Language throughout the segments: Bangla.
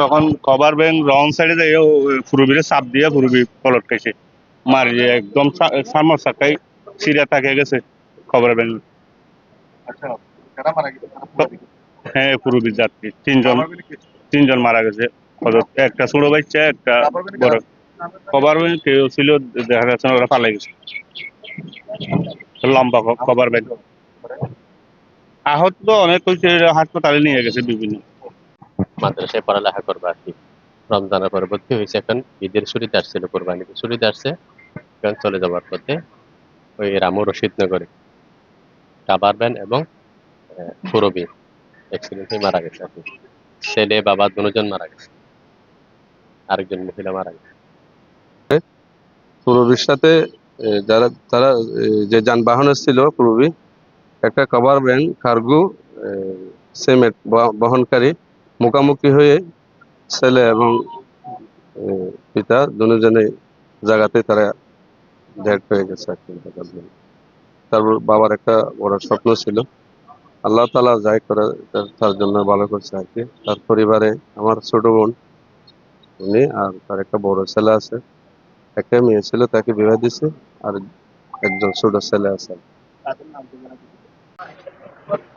তখন কভার ব্যাংক রং সাইডে ফুরুবিরে চাপ দিয়ে ফুরুবি পলট খাইছে। মারি একদম সামর সাকাই সিরিয়া থাকে গেছে কভার ব্যাংক আচ্ছা মারা গেছে? হ্যাঁ ফুরুবি যাত্রী। তিনজন তিনজন মারা গেছে। একটা ছোট বাচ্চা একটা বড়। কভার ব্যাংক কেউ ছিল দেখা যাচ্ছে ওরা পালাই গেছে। লম্বা কভার ব্যাংক আহত তো অনেক হয়েছে হাসপাতালে নিয়ে গেছে বিভিন্ন মাদ্রাসায় পড়ালেখা করবে আর কি। রমজানের পরে ভর্তি হয়েছে এখন ঈদের ছুটিতে আসছিল কোরবানিতে ছুটিতে আসছে এখন চলে যাওয়ার পথে ওই রামু রশিদনগরে কাবার ভ্যান এবং পুরবি অ্যাক্সিডেন্টে মারা গেছে আর কি। ছেলে বাবা দুজন মারা গেছে। আরেকজন মহিলা মারা গেছে। পূর্বীর সাথে যারা তারা যে যানবাহনে ছিল পূর্বী একটা কভার ভ্যান কার্গো সিমেন্ট বহনকারী, মুখামুখি হয়ে ছেলে এবং পিতা দুজনে জায়গাতে তারা ডেড হয়ে গেছে তারপর বাবার একটা বড় স্বপ্ন ছিল। আল্লাহ তালা যাই করে তার জন্য ভালো করছে আর কি। তার পরিবারে আমার ছোট বোন, উনি আর তার একটা বড় ছেলে আছে। একটা মেয়ে ছিল, তাকে বিবাহ দিছে আর একজন ছোট ছেলে আছে।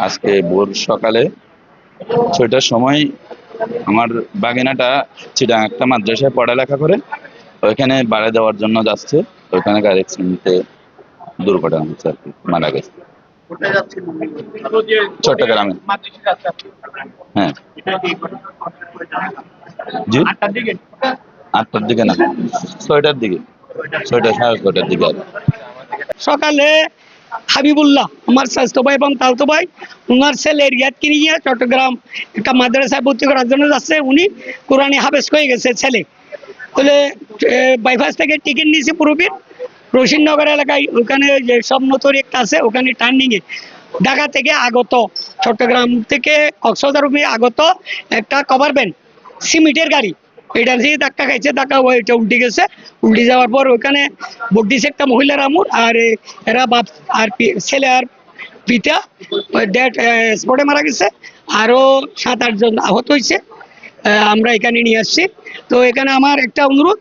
আজকে ভোর সকালে ছয়টার সময় আমার বাগিনাটা চিটাং একটা মাদ্রাসায় পড়ালেখা করে, ওইখানে বাড়ি দেওয়ার জন্য যাচ্ছে। ওইখানে গাড়ি অ্যাক্সিডেন্টে দুর্ঘটনা হচ্ছে আর কি, মারা গেছে। চট্টগ্রামে। হ্যাঁ। জি? আটটার দিকে না, ছয়টার দিকে। ছয়টা সাড়ে ছয়টার দিকে সকালে হাবিবুল্লাহ, আমার স্বাস্থ্য ভাই এবং তালতো ভাই ওনার ছেলে রিয়াদকে নিয়ে চট্টগ্রাম একটা মাদ্রাসায় ভর্তি করার জন্য যাচ্ছে। উনি কোরআনে হাবেস হয়ে গেছে, ছেলে। বলে বাইপাস থেকে টিকিট নিয়েছে পুরোপিন রশিদনগর এলাকায় ওখানে যে স্বপ্নতরী একটা আছে, ওখানে টার্নিং এ ঢাকা থেকে আগত, চট্টগ্রাম থেকে কক্সবাজার আগত একটা কভার ভ্যান সিমেন্টের গাড়ি। এটা দিয়ে ধাক্কা খাইছে, ধাক্কা ওইটা উল্টে গেছে। উল্টে যাওয়ার পর ওখানে দিছে একটা মহিলার আমুর আর এরা বাপ আর ছেলে আর পিতা ডেট স্পটে মারা গেছে। আরও সাত আটজন আহত হয়েছে আমরা এখানে নিয়ে আসছি। তো এখানে আমার একটা অনুরোধ,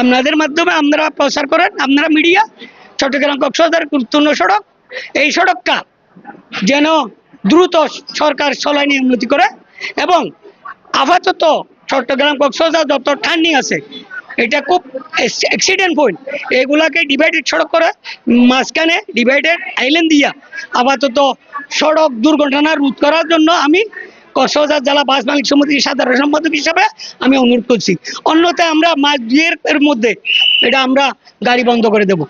আপনাদের মাধ্যমে আপনারা প্রচার করেন। আপনারা মিডিয়া, চট্টগ্রাম কক্সবাজার গুরুত্বপূর্ণ সড়ক, এই সড়কটা যেন দ্রুত সরকার চলায় নিয়ে উন্নতি করে এবং আপাতত চট্টগ্রাম কক্সবাজার যত টার্নিং আছে। এটা খুব অ্যাক্সিডেন্ট পয়েন্ট এগুলাকে ডিভাইডেড সড়ক করে, মাঝখানে ডিভাইডেড আইল্যান্ড দিয়া। আপাতত সড়ক দুর্ঘটনা রোধ করার জন্য আমি কক্সবাজার জেলা বাস মালিক সমিতির সাধারণ সম্পাদক হিসাবে আমি অনুরোধ করছি। অন্যথায় আমরা মাস দুয়ের এর মধ্যে এটা আমরা গাড়ি বন্ধ করে দেব।